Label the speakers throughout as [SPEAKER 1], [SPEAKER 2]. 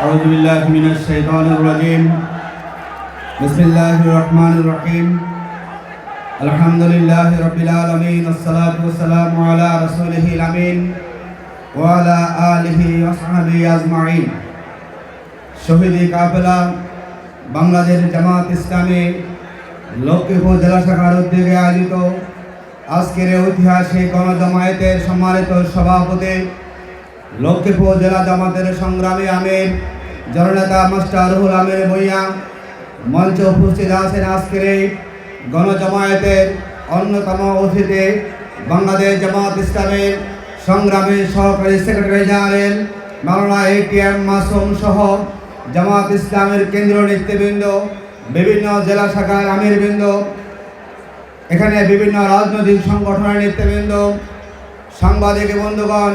[SPEAKER 1] أعوذ بالله من الشيطان الرجيم بسم الله الرحمن الرحيم الحمد لله رب العالمين الصلاة والسلام على رسوله الأمين وعلى آله وصحبه أجمعين শহীদি কাফেলা বাংলাদেশ জামাত ইসলামী লক্ষ্মীপুর জেলা শাখার উদ্যোগে আয়োজিত আজকের এই ঐতিহাসিক গণজমায়েতের সম্মানিত সভাপতি লক্ষ্মীপুর জেলা জামাতের সংগ্রামী আমির, জননেতা মাস্টার রুহুল আমির ভূঁইয়া, মঞ্চে উপস্থিত আছেন আজকের এই গণজমায়েতের অন্যতম অতিথি বাংলাদেশ জামাত ইসলামের সংগ্রামী সহকারী সেক্রেটারি জেনারেল মাওলানা এটিএম মাসুম সহ জামাত ইসলামের কেন্দ্রীয় নেতৃবৃন্দ, বিভিন্ন জেলা শাখার আমিরবৃন্দ, এখানে বিভিন্ন রাজনৈতিক সংগঠনের নেতৃবৃন্দ, সাংবাদিক বন্ধুগণ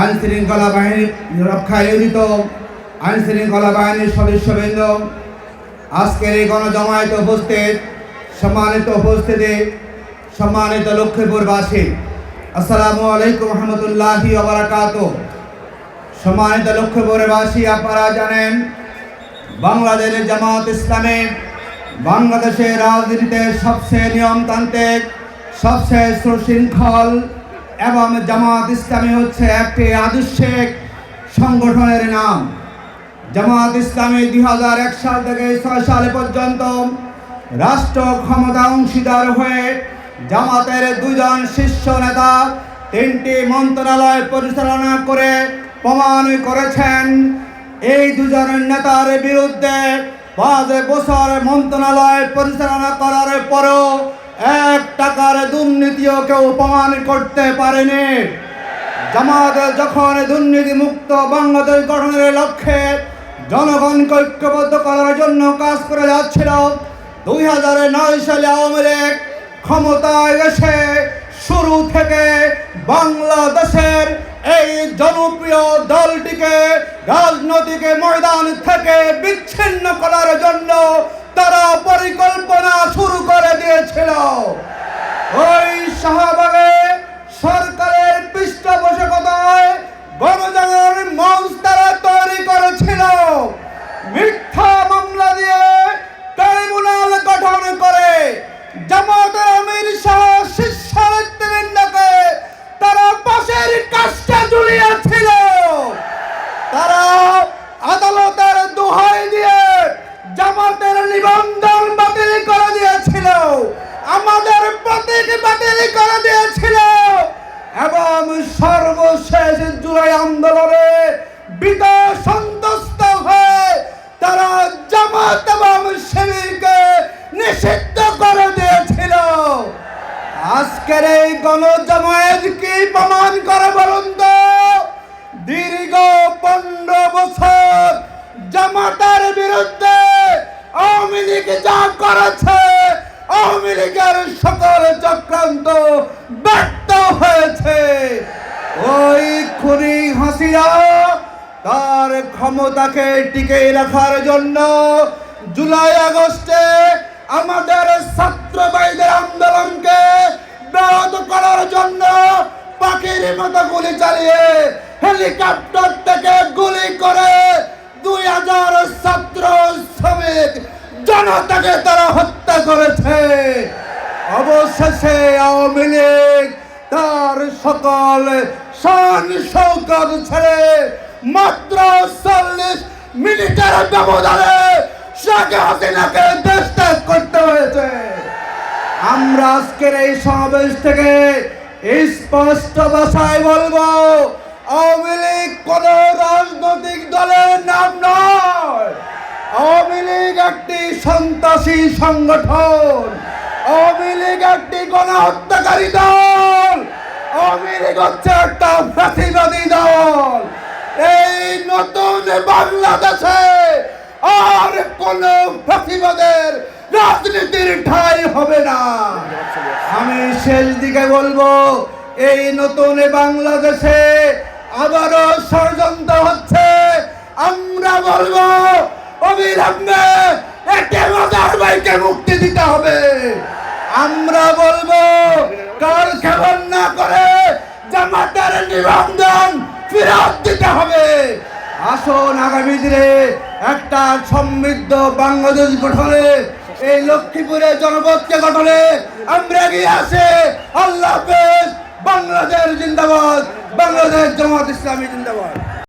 [SPEAKER 1] আইন শৃঙ্খলা বাহিনী রক্ষায় নিয়োজিত আইন শৃঙ্খলা বাহিনীর সদস্যবৃন্দ আজকের এই গণজমায়েতে উপস্থিত, সম্মানিত উপস্থিতি, সম্মানিত লক্ষ্মীপুরবাসী, আসসালামু আলাইকুম রহমতুল্লাহি ওবরাকাত সম্মানিত লক্ষ্মীপুরবাসী, আপনারা জানেন, বাংলাদেশের জামাত ইসলামী বাংলাদেশের রাজনীতিতে সবচেয়ে নিয়মতান্ত্রিক, সবচেয়ে সুশৃঙ্খল এবং জামাত ইসলামী হচ্ছে একটি আদর্শিক সংগঠনের নাম। জামাত ইসলামী দুই হাজার এক সাল থেকে ছয় সাল পর্যন্ত রাষ্ট্র ক্ষমতা অংশীদার হয়ে জামাতের দুজন শীর্ষ নেতা, তিনটি মন্ত্রণালয় পরিচালনা করে প্রমাণ করেছেন। এই দুজন নেতার বিরুদ্ধে পাঁচ বছর মন্ত্রণালয় পরিচালনা করার পরও এক টাকার দুর্নীতিও কেউ প্রমাণ করতে পারেনি। জামাত যখন দুর্নীতি মুক্ত বাংলাদেশ গঠনের লক্ষ্যে জনগণকে ঐক্যবদ্ধ করার জন্য কাজ করে যাচ্ছিল, দুই হাজার নয় সালে আওয়ামী লীগ ক্ষমতায় এসে শুরু থেকে বাংলাদেশের এই জনপ্রিয় দলটিকে রাজনৈতিক ময়দান থেকে বিচ্ছিন্ন জুলাই আন্দোলনে বিদায় সন্তুষ্ট হয়ে তারা জামাত এবং শিবিরকে নিষিদ্ধ করে দিয়েছিল। আজকের এই গণজামায়াত কি প্রমাণ করে বলুন তো? দীর্ঘ পনেরো বছর জামাতার বিরুদ্ধে আওয়ামী লীগ যা করেছে, আওয়ামী লীগের সকল চক্রান্ত ব্যর্থ হয়েছে। খুনি হাসিয়া তার ক্ষমতাকে টিকে রাখার জন্য জুলাই আগস্টে আমাদের ছাত্র ভাইদের আন্দোলনকে ব্যাহত করার জন্য পাখির মতো গুলি চালিয়ে হেলিকপ্টার থেকে গুলি করে দুই হাজার ছাত্র শ্রমিক জনতাকে তারা হত্যা করেছে। অবশেষে আওয়ামী লীগ তার সকল শান শৌকত ছেড়ে মাত্র চল্লিশ মিনিটের ব্যবধানে শেখ হাসিনাকে দেশ ত্যাগ করতে হয়েছে। আমরা আজকের এই সমাবেশ থেকে স্পষ্ট ভাষায় বলব, আওয়ামী লীগ কোন রাজনৈতিক দলের নাম নয়। আওয়ামী লীগ একটি সন্ত্রাসী সংগঠন। আওয়ামী লীগ একটি গণহত্যাকারী দল। লীগ হচ্ছে একটা ফাঁসিবাদী দল। এই নতুন বাংলাদেশে আর কোন ফাঁসিবাদের রাজনীতির ঠাই হবে না। আমি শেষ দিকে বলব, এই নতুন বাংলাদেশে আবারও ষড়যন্ত্র হচ্ছে। আমরা বলব, অবিলম্বে একে মজার ভাইকে মুক্তি দিতে হবে। আমরা বলব, কাল খেবল না করে জামাতের নিবন্ধন ফেরত দিতে হবে। আসুন আগামী দিনে একটা সমৃদ্ধ বাংলাদেশ গঠনে, এই লক্ষ্মীপুরে জনপদকে গঠনে আমরা এগিয়ে আসে। আল্লাহ বাংলাদেশ জিন্দাবাদ, বাংলাদেশ জামাত ইসলামী জিন্দাবাদ।